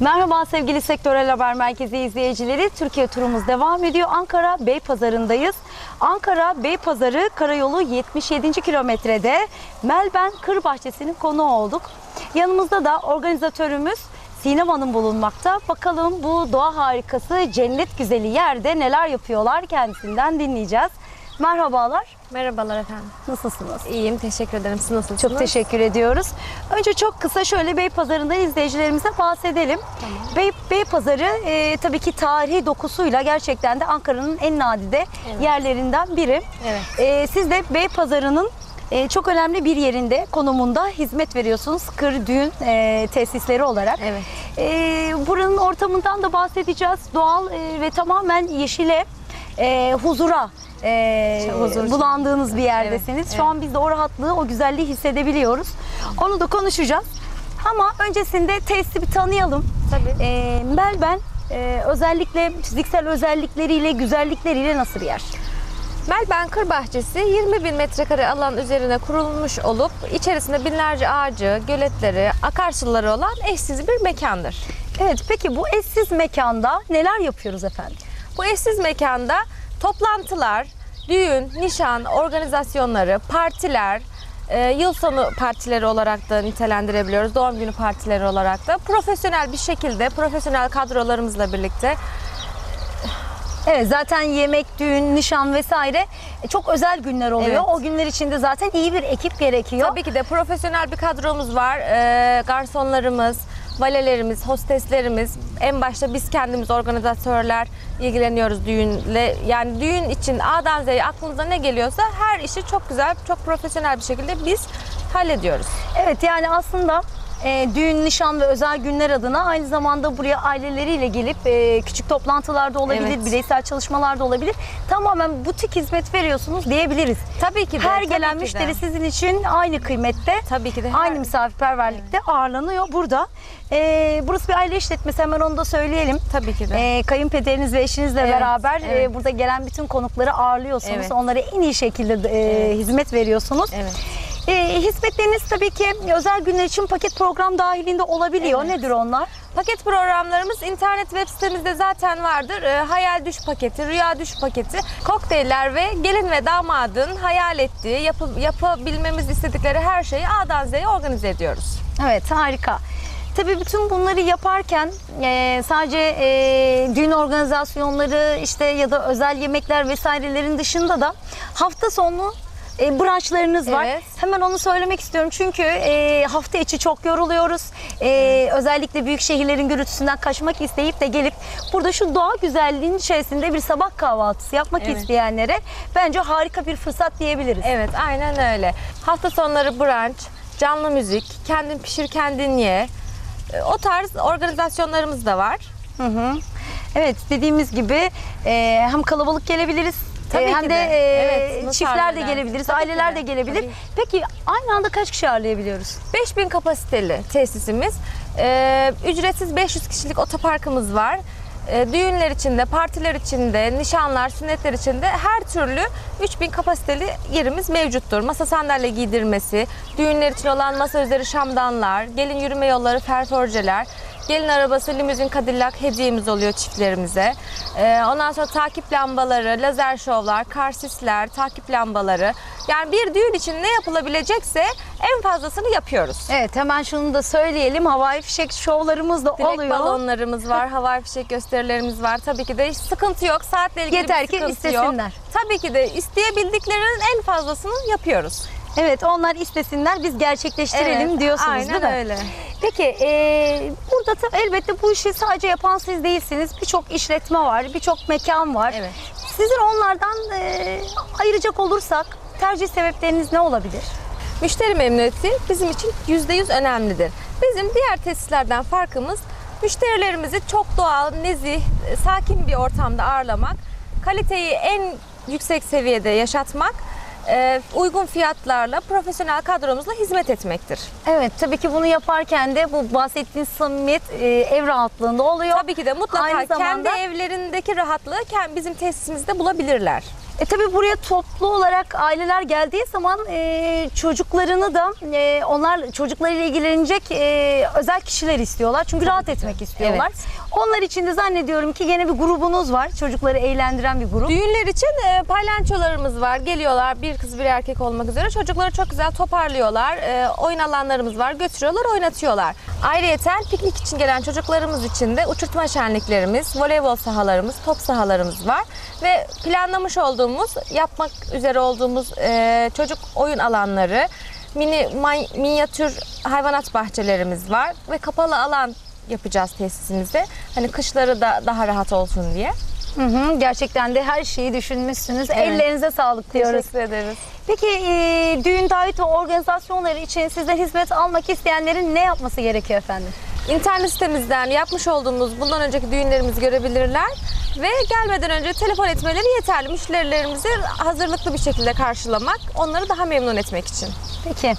Merhaba sevgili Sektörel Haber Merkezi izleyicileri. Türkiye turumuz devam ediyor. Ankara Beypazarı'ndayız. Ankara Beypazarı Karayolu 77. kilometrede Melben Kır Bahçesi'nin konuğu olduk. Yanımızda da organizatörümüz Sinem Hanım bulunmakta. Bakalım bu doğa harikası cennet güzeli yerde neler yapıyorlar kendisinden dinleyeceğiz. Merhabalar. Merhabalar efendim. Nasılsınız? İyiyim, teşekkür ederim. Siz nasılsınız? Çok teşekkür ediyoruz. Önce çok kısa şöyle Beypazarı'nda izleyicilerimize bahsedelim. Bey, Beypazarı e, tabii ki tarihi dokusuyla gerçekten de Ankara'nın en nadide yerlerinden biri. Evet. E, siz de Beypazarı'nın e, çok önemli bir yerinde, konumunda hizmet veriyorsunuz. Kır düğün e, tesisleri olarak. Evet. E, buranın ortamından da bahsedeceğiz. Doğal e, ve tamamen yeşile, e, huzura e, huzur. bulandığınız bir yerdesiniz. Evet, Şu evet. an biz de o rahatlığı, o güzelliği hissedebiliyoruz. Onu da konuşacağız. Ama öncesinde tesisi bir tanıyalım. Tabii. E, Melben e, özellikle fiziksel özellikleriyle, güzellikleriyle nasıl bir yer? Melben Kır Bahçesi 20 bin metrekare alan üzerine kurulmuş olup içerisinde binlerce ağacı, göletleri, akarsuları olan eşsiz bir mekandır. Evet, peki bu eşsiz mekanda neler yapıyoruz efendim? Bu eşsiz mekanda toplantılar, düğün, nişan, organizasyonları, partiler, e, yıl sonu partileri olarak da nitelendirebiliyoruz. Doğum günü partileri olarak da profesyonel bir şekilde profesyonel kadrolarımızla birlikte Evet zaten yemek, düğün, nişan vesaire e, çok özel günler oluyor. Evet. O günler içinde zaten iyi bir ekip gerekiyor. Tabii ki de profesyonel bir kadromuz var. Ee, garsonlarımız, valelerimiz, hosteslerimiz, en başta biz kendimiz organizatörler ilgileniyoruz düğünle. Yani düğün için A'dan Z'ye aklınıza ne geliyorsa her işi çok güzel, çok profesyonel bir şekilde biz hallediyoruz. Evet yani aslında e, düğün, nişan ve özel günler adına aynı zamanda buraya aileleriyle gelip e, küçük toplantılarda olabilir, Evet. bireysel çalışmalarda olabilir. Tamamen butik hizmet veriyorsunuz diyebiliriz. Tabii ki de. Her tabii gelen ki de. müşteri sizin için aynı kıymette, Tabii ki de. aynı misafirperverlikte ağırlanıyor burada. E, burası bir aile işletmesi hemen onu da söyleyelim. Tabii ki de. E, kayınpederiniz ve eşinizle Evet, beraber e, evet. burada gelen bütün konukları ağırlıyorsunuz. Evet. Onlara en iyi şekilde e, hizmet veriyorsunuz. Evet. E, hizmetleriniz tabii ki özel günler için paket program dahilinde olabiliyor. Evet. Nedir onlar? Paket programlarımız internet web sitemizde zaten vardır. Ee, hayal düş paketi, rüya düş paketi, kokteyller ve gelin ve damadın hayal ettiği, yapı, yapabilmemiz istedikleri her şeyi A'dan Z'ye organize ediyoruz. Evet harika. Tabii bütün bunları yaparken e, sadece e, düğün organizasyonları işte ya da özel yemekler vesairelerin dışında da hafta sonu e, branşlarınız var. Evet. Hemen onu söylemek istiyorum çünkü e, hafta içi çok yoruluyoruz. E, Özellikle büyük şehirlerin gürültüsünden kaçmak isteyip de gelip burada şu doğa güzelliğinin içerisinde bir sabah kahvaltısı yapmak Evet. isteyenlere bence harika bir fırsat diyebiliriz. Evet, aynen öyle. Hafta sonları brunch, canlı müzik, kendin pişir kendin ye. Ee, O tarz organizasyonlarımız da var. Hı hı. Evet dediğimiz gibi e, hem kalabalık gelebiliriz Tabii e, hem ki de, de. e, Evet, çiftler de gelebiliriz, Tabii aileler de, de. gelebilir. Tabii. Peki aynı anda kaç kişi ağırlayabiliyoruz? 5000 kapasiteli tesisimiz. Ee, ücretsiz 500 kişilik otoparkımız var. Ee, düğünler içinde, partiler içinde, nişanlar, sünnetler içinde her türlü 3000 kapasiteli yerimiz mevcuttur. Masa sandalye giydirmesi, düğünler için olan masa üzeri şamdanlar, gelin yürüme yolları, ferforjeler, gelin arabası, limuzin, kadillak hediyemiz oluyor çiftlerimize. Ee, ondan sonra takip lambaları, lazer şovlar, karsisler, takip lambaları. Yani bir düğün için ne yapılabilecekse en fazlasını yapıyoruz. Evet hemen şunu da söyleyelim. Havai fişek şovlarımız da Dilek oluyor. balonlarımız var, havai fişek gösterilerimiz var. Tabii ki de hiç sıkıntı yok. Saatle ilgili Yeter bir ki sıkıntı istesinler. yok. Tabii ki de isteyebildiklerinin en fazlasını yapıyoruz. Evet onlar istesinler biz gerçekleştirelim Evet, diyorsunuz aynen değil mi? öyle. Peki e, burada tabii elbette bu işi sadece yapan siz değilsiniz. Birçok işletme var, birçok mekan var. Evet. Sizin onlardan e, ayıracak olursak tercih sebepleriniz ne olabilir? Müşteri memnuniyeti bizim için %100 önemlidir. Bizim diğer tesislerden farkımız müşterilerimizi çok doğal, nezih, sakin bir ortamda ağırlamak, kaliteyi en yüksek seviyede yaşatmak, e, uygun fiyatlarla profesyonel kadromuzla hizmet etmektir. Evet tabii ki bunu yaparken de bu bahsettiğiniz samimiyet e, ev rahatlığında oluyor. Tabii ki de mutlaka Aynı zamanda- kendi evlerindeki rahatlığı bizim tesisimizde bulabilirler. E tabii buraya toplu olarak aileler geldiği zaman e, çocuklarını da e, onlar çocuklarıyla ilgilenecek e, özel kişiler istiyorlar. Çünkü rahat etmek istiyorlar. Onlar için de zannediyorum ki gene bir grubunuz var. Çocukları eğlendiren bir grup. Düğünler için e, palyaçolarımız var. Geliyorlar bir kız bir erkek olmak üzere. Çocukları çok güzel toparlıyorlar. E, oyun alanlarımız var. Götürüyorlar, oynatıyorlar. Ayrıyeten piknik için gelen çocuklarımız için de uçurtma şenliklerimiz, voleybol sahalarımız, top sahalarımız var. Ve planlamış olduğumuz, yapmak üzere olduğumuz e, çocuk oyun alanları, mini may- minyatür hayvanat bahçelerimiz var ve kapalı alan yapacağız tesisimize. Hani kışları da daha rahat olsun diye. Hı hı, gerçekten de her şeyi düşünmüşsünüz. Evet. Ellerinize sağlık diyoruz. Teşekkür ederiz. Peki e, düğün davet ve organizasyonları için sizden hizmet almak isteyenlerin ne yapması gerekiyor efendim? İnternet sitemizden yapmış olduğumuz bundan önceki düğünlerimizi görebilirler ve gelmeden önce telefon etmeleri yeterli. Müşterilerimizi hazırlıklı bir şekilde karşılamak, onları daha memnun etmek için. Peki.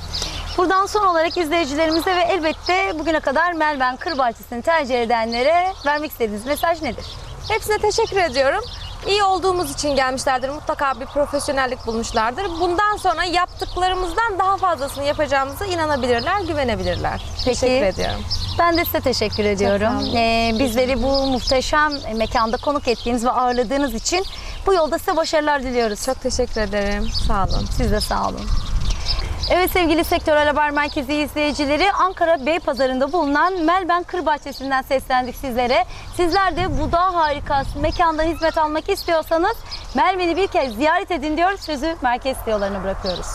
Buradan son olarak izleyicilerimize ve elbette bugüne kadar Melben Kır Bahçesi'ni tercih edenlere vermek istediğiniz mesaj nedir? Hepsine teşekkür ediyorum. İyi olduğumuz için gelmişlerdir. Mutlaka bir profesyonellik bulmuşlardır. Bundan sonra yaptıklarımızdan daha fazlasını yapacağımıza inanabilirler, güvenebilirler. Teşekkür ediyorum. Ben de size teşekkür ediyorum. Ee, bizleri bu muhteşem mekanda konuk ettiğiniz ve ağırladığınız için bu yolda size başarılar diliyoruz. Çok teşekkür ederim. Sağ olun. Siz de sağ olun. Evet sevgili Sektörel Haber Merkezi izleyicileri Ankara Beypazarı'nda bulunan Melben Kır Bahçesi'nden seslendik sizlere. Sizler de bu dağ harikası mekandan hizmet almak istiyorsanız Melben'i bir kez ziyaret edin diyor. Sözü merkez tiyolarına bırakıyoruz.